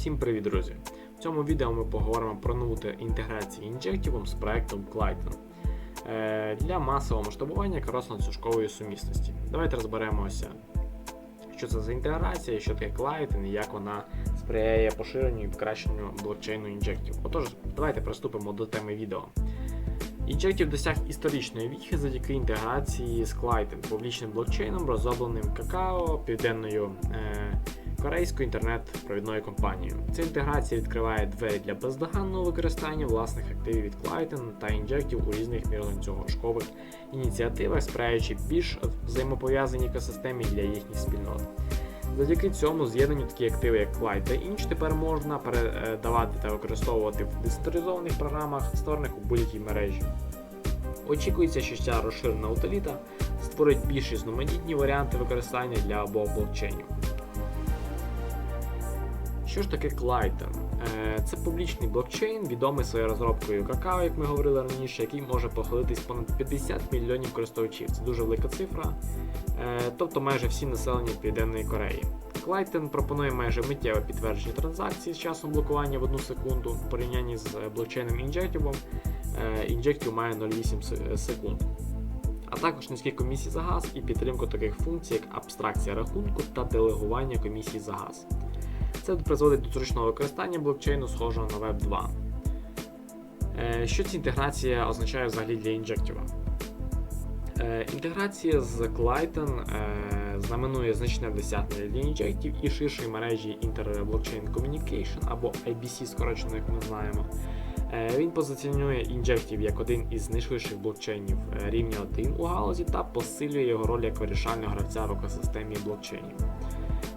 Усім привіт, друзі! В цьому відео ми поговоримо про нову інтеграцію інжективом з проектом Clayton е, для масового масштабування корисно-сушкової сумісності. Давайте розберемося, що це за інтеграція, що таке Clayton і як вона сприяє поширенню і покращенню блокчейну інжектів. Отож, давайте приступимо до теми відео. Injective досяг історичної віхи завдяки інтеграції з Clayton, публічним блокчейном, розробленим Какао, південною е, корейською інтернет-провідною компанією. Ця інтеграція відкриває двері для бездоганного використання власних активів від Clayton та інжектів у різних мірланцюжкових ініціативах, сприяючи більш взаємопов'язаній екосистемі для їхніх спільнот. Завдяки цьому з'єднанню такі активи, як Clyde та інші, тепер можна передавати та використовувати в децентралізованих програмах, створених у будь-якій мережі. Очікується, що ця розширена утиліта створить більш різноманітні варіанти використання для обох блокчейнів. Що ж таке Clyton? Е, Це публічний блокчейн, відомий своєю розробкою какао, як ми говорили раніше, який може походитись понад 50 мільйонів користувачів. Це дуже велика цифра, е, тобто майже всі населення Південної Кореї. Clyton пропонує майже миттєве підтвердження транзакцій з часом блокування в 1 секунду в порівнянні з блокчейном Injective. Injective має 0,8 секунд. А також низькі комісії за газ і підтримку таких функцій, як абстракція рахунку та делегування комісії за газ. Це призводить до зручного використання блокчейну, схожого на Web 2. Е, Що ця інтеграція означає взагалі для інжектива? Е, Інтеграція з Clayton е, знаменує значне досягнення для інжектів і ширшої мережі Inter-Blockchain Communication або IBC, скорочено, як ми знаємо. Він позиціонує інжектів як один із найшвидших блокчейнів рівня 1 у галузі та посилює його роль як вирішального гравця в екосистемі блокчейнів.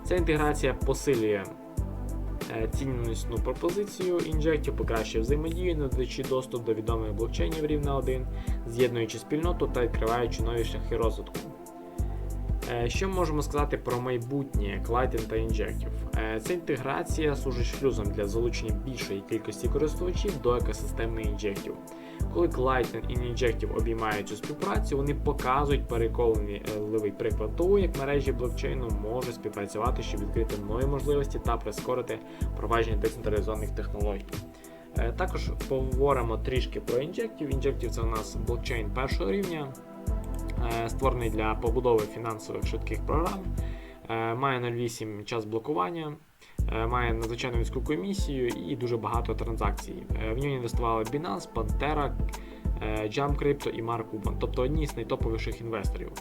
Ця інтеграція посилює ціннісну пропозицію інжектів, покращує взаємодію, надаючи доступ до відомих блокчейнів рівня 1, з'єднуючи спільноту та відкриваючи нові шляхи розвитку. Е, Що ми можемо сказати про майбутнє Clyton та інжектів? Е, Ця інтеграція служить шлюзом для залучення більшої кількості користувачів до екосистеми інжектів. Коли Clyton і Injective обіймають цю співпрацю, вони показують переконливий приклад того, як мережі блокчейну можуть співпрацювати, щоб відкрити нові можливості та прискорити впровадження децентралізованих технологій. Е, Також поговоримо трішки про Injective. Injective це у нас блокчейн першого рівня, е, створений для побудови фінансових швидких програм, е, має 0,8 час блокування. Е, Має надзвичайно низьку комісію і дуже багато транзакцій. Е, В нього інвестували Binance, Pantera, е, Jump Crypto і Mark Cuban, тобто одні з найтоповіших інвесторів.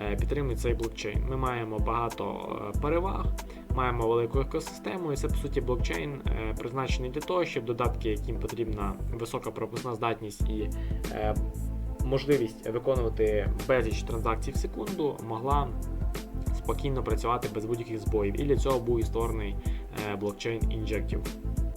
е, Підтримують цей блокчейн. Ми маємо багато е, переваг, маємо велику екосистему, і це по суті блокчейн е, призначений для того, щоб додатки, яким потрібна висока пропускна здатність і е, можливість виконувати безліч транзакцій в секунду, могла спокійно працювати без будь-яких збоїв. І для цього був і створений е, блокчейн Injective.